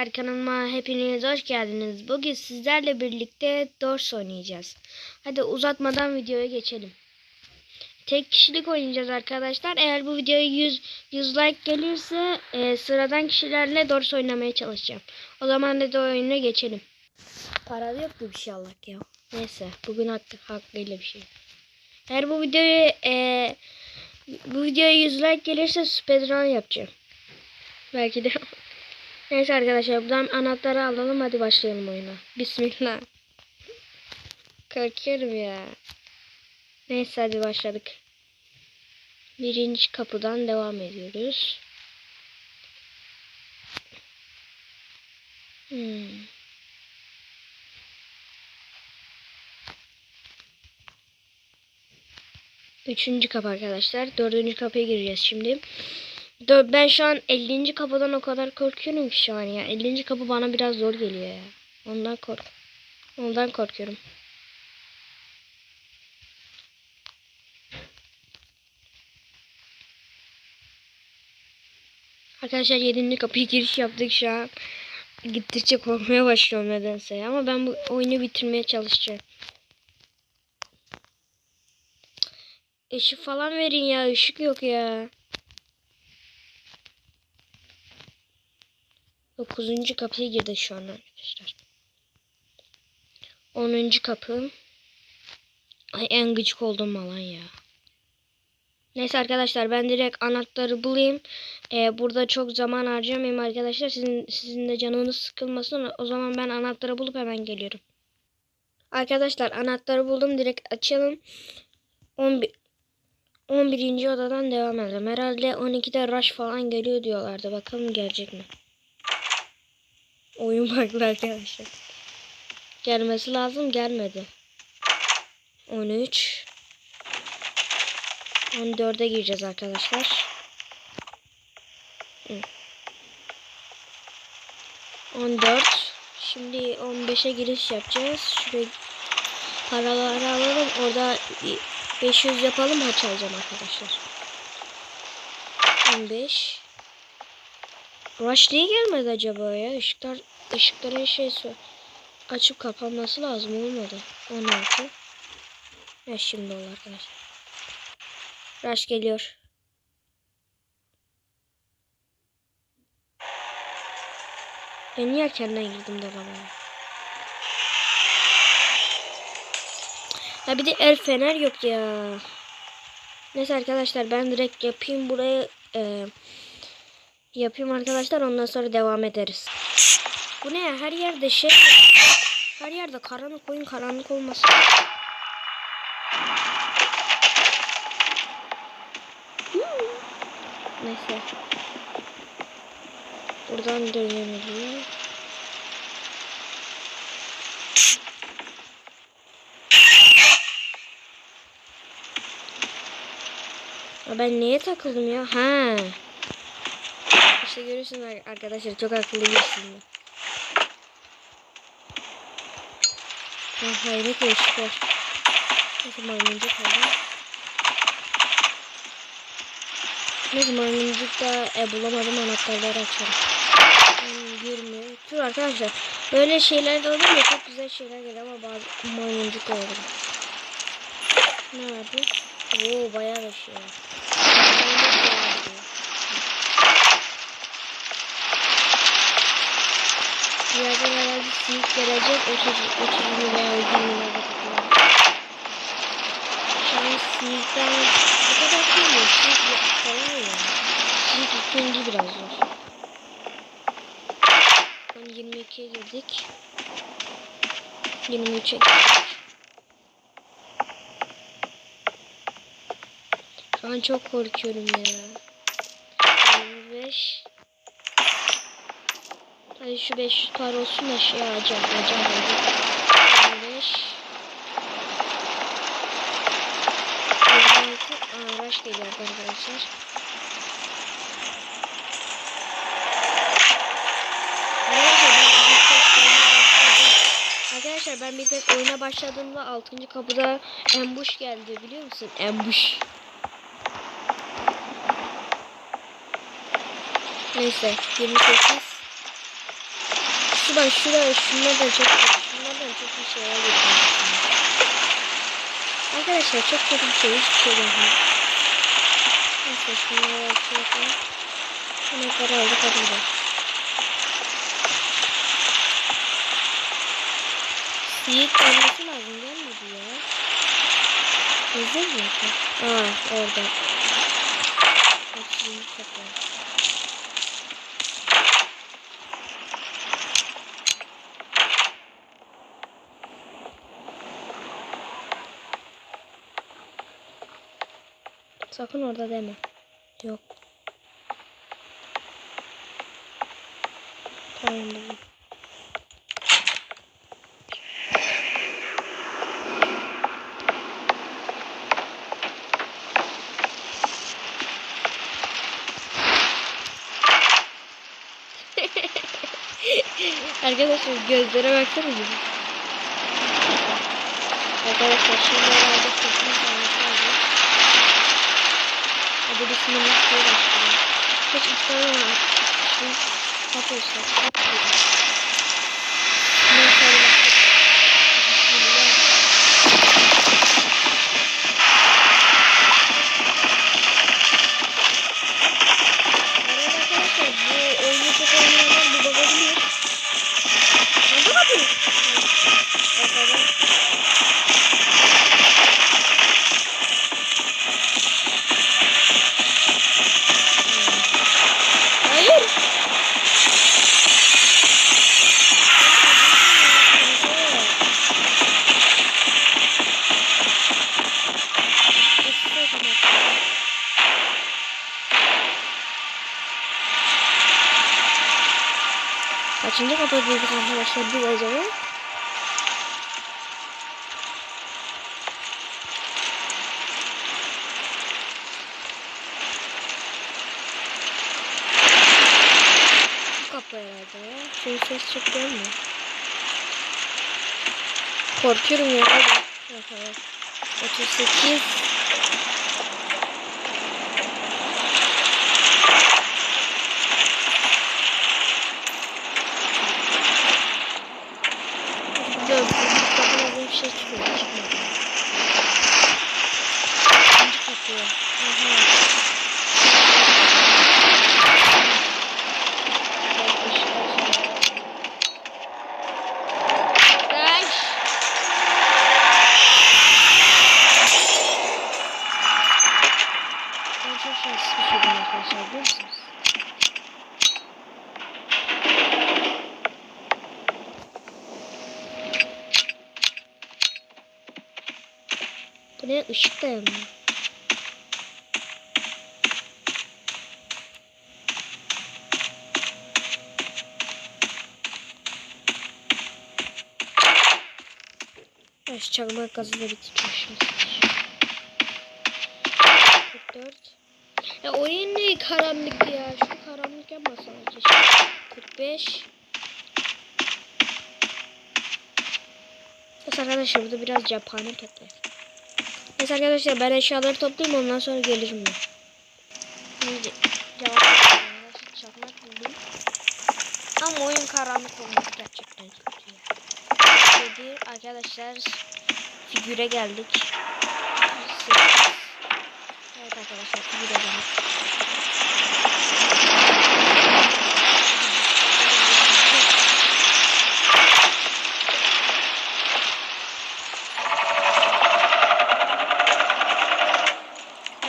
Arkadaşlar kanalıma hepiniz hoş geldiniz. Bugün sizlerle birlikte Dors oynayacağız. Hadi uzatmadan videoya geçelim. Tek kişilik oynayacağız arkadaşlar. Eğer bu videoya 100, 100 like gelirse e, sıradan kişilerle Dors oynamaya çalışacağım. O zaman da oyuna geçelim. Para yok mu bir şey Allah ya. Neyse bugün hakkı, hakkıyla bir şey. Eğer bu videoyu e, bu videoya 100 like gelirse speedrun yapacağım. Belki de Neyse arkadaşlar buradan anahtarı alalım hadi başlayalım oyuna. Bismillah. Korkuyorum ya. Neyse hadi başladık. Birinci kapıdan devam ediyoruz. Hmm. Üçüncü kapı arkadaşlar. Dördüncü kapıya gireceğiz şimdi. Ben şu an 50. kapıdan o kadar korkuyorum ki şu an ya. 50. kapı bana biraz zor geliyor ya. Ondan kork. Ondan korkuyorum. Arkadaşlar 7. kapıya giriş yaptık şu an. Gittikçe korkmaya başlıyorum nedense. Ama ben bu oyunu bitirmeye çalışacağım. Işık falan verin ya. ışık yok ya. Dokuzuncu kapıya girdi şu an arkadaşlar. Onuncu kapı. Ay en gıcık oldum alan ya. Neyse arkadaşlar ben direkt anahtarı bulayım. Ee, burada çok zaman harcamayayım arkadaşlar. Sizin, sizin de canınız sıkılmasın. O zaman ben anahtarı bulup hemen geliyorum. Arkadaşlar anahtarı buldum. Direkt açalım. 11, 11. odadan devam edelim. Herhalde 12'de rush falan geliyor diyorlardı. Bakalım gelecek mi? Oyun farklı arkadaşlar. Gelmesi lazım gelmedi. 13 14'e gireceğiz arkadaşlar. Hı. 14 Şimdi 15'e giriş yapacağız. Şuraya paraları alalım. Orada 500 yapalım haç alacağım arkadaşlar. 15 Rush niye gelmedi acaba ya? Işıklar, ışıkların şey açıp kapanması lazım olmadı. 16. Ya şimdi oldu arkadaşlar. Rush geliyor. Ben niye erkenden girdim de bana? Ya bir de el fener yok ya. Neyse arkadaşlar ben direkt yapayım buraya. Eee yapayım arkadaşlar ondan sonra devam ederiz. Bu ne ya her yerde şey her yerde karanlık oyun karanlık olmasın. Neyse. Buradan dönelim. Ben neye takıldım ya? Ha. İşte görüyorsunuz arkadaşlar çok akıllı birisiyim. Ah, hayret yaşık var. Nasıl maymuncuk oldu? Neyse maymuncuk da e, bulamadım anahtarları açalım. Hmm, girmiyor. Dur arkadaşlar. Böyle şeyler de olur ya çok güzel şeyler geliyor ama bazı maymuncuk olur. Ne vardı? Oo bayağı bir şey var. Sinik gelecek. 30, 30 lira veya 20 lira bakıyorum. Şu an sinikten bu kadar değil? Sinik falan ya. Sinik ikinci biraz zor. An 22'ye girdik. 23'e girdik. Şu an çok korkuyorum ya. 25 Hadi şu 500 par olsun da şey alacağım. Alacağım hadi. 25 26 Aa rush geliyor arkadaşlar. Arkadaşlar ben bir tek oyuna başladığımda 6. kapıda ambush geldi biliyor musun? Ambush. Neyse 28 Ama şuraya şunlardan çok şunlardan çok bir şeye gitmişsin. Arkadaşlar çok kötü bir şey. Hiçbir şey değil. Neyse şunları yapalım. Anahtarı aldık hadi gidelim. Siyik olması lazım gelmedi ya. Hazır mı? Aa orada. Açayım kapıyı. Sakın orada deme. Yok. Tamam buldum. Arkadaşlar gözlere baksana gibi. Arkadaşlar şimdi herhalde kesin. Hadi bir sınırlık diye başlayalım. Hiç istemem ama. Kaçıncı kapatıyorduk arkadaşlar biz acaba? Bu kapı herhalde ya. Ses çok gelmiyor. Korkuyorum ya. Evet. 38 Dur, kapıda bir şey çıkıyor. Çıkmadı. İkinci kapı. Aha. Bak, ışıklar söndü. Kaç. Ben çok şanssız bir şeydim arkadaşlar biliyor musunuz? Bu ne? Işık da. Ben şu çakmak gazı da bitirmişim. 44. Ya oyun ne karanlık ya. Şu karanlık yapmasana keşke. 45. Neyse arkadaşlar burada biraz cephane toplayalım. Neyse arkadaşlar ben eşyaları toplayayım ondan sonra gelirim ben. Şimdi cevap. Arkadaşlar çakmak buldum. Ama oyun karanlık olması gerçekten kötü ya. Arkadaşlar figüre geldik. Evet arkadaşlar figüre geldik.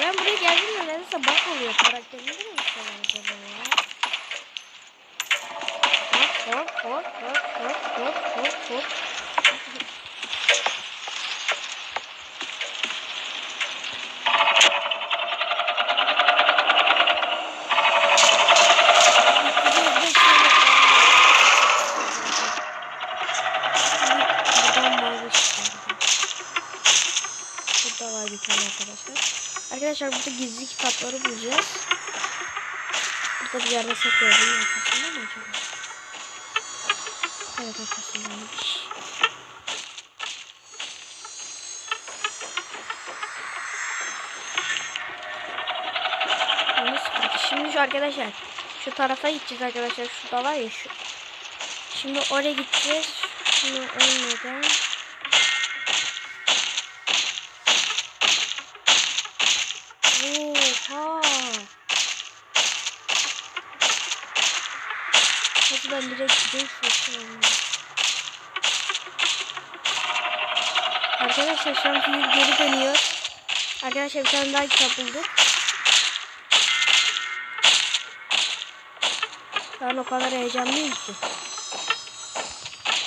Ben buraya geldiğimde neredeyse bak oluyor. Karakterimde mi bir şey var acaba ya? Hop hop hop hop hop hop hop hop. Buradan mavi ışık geldi. Burada var bir tane arkadaşlar. Arkadaşlar burada gizli kitapları bulacağız. Burada bir yerde saklıyorum. Arkasında mı acaba? Evet arkasındaymış. Şimdi şu arkadaşlar şu tarafa gideceğiz arkadaşlar. Şurada var ya şu. Şimdi oraya gideceğiz. Şunu ölmeden. Hadi ben direkt gideyim şuraya. Arkadaşlar fiil geri dönüyor. Arkadaşlar bir tane daha kitap bulduk. Ben o kadar heyecanlıyım ki.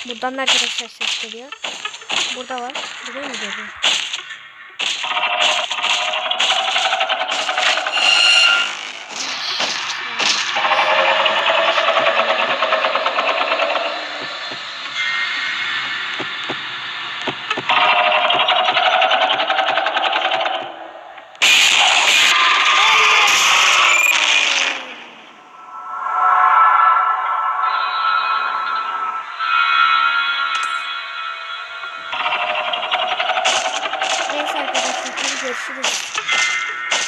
Buradan da arkadaşlar ses geliyor. Burada var. Buraya mı geliyor?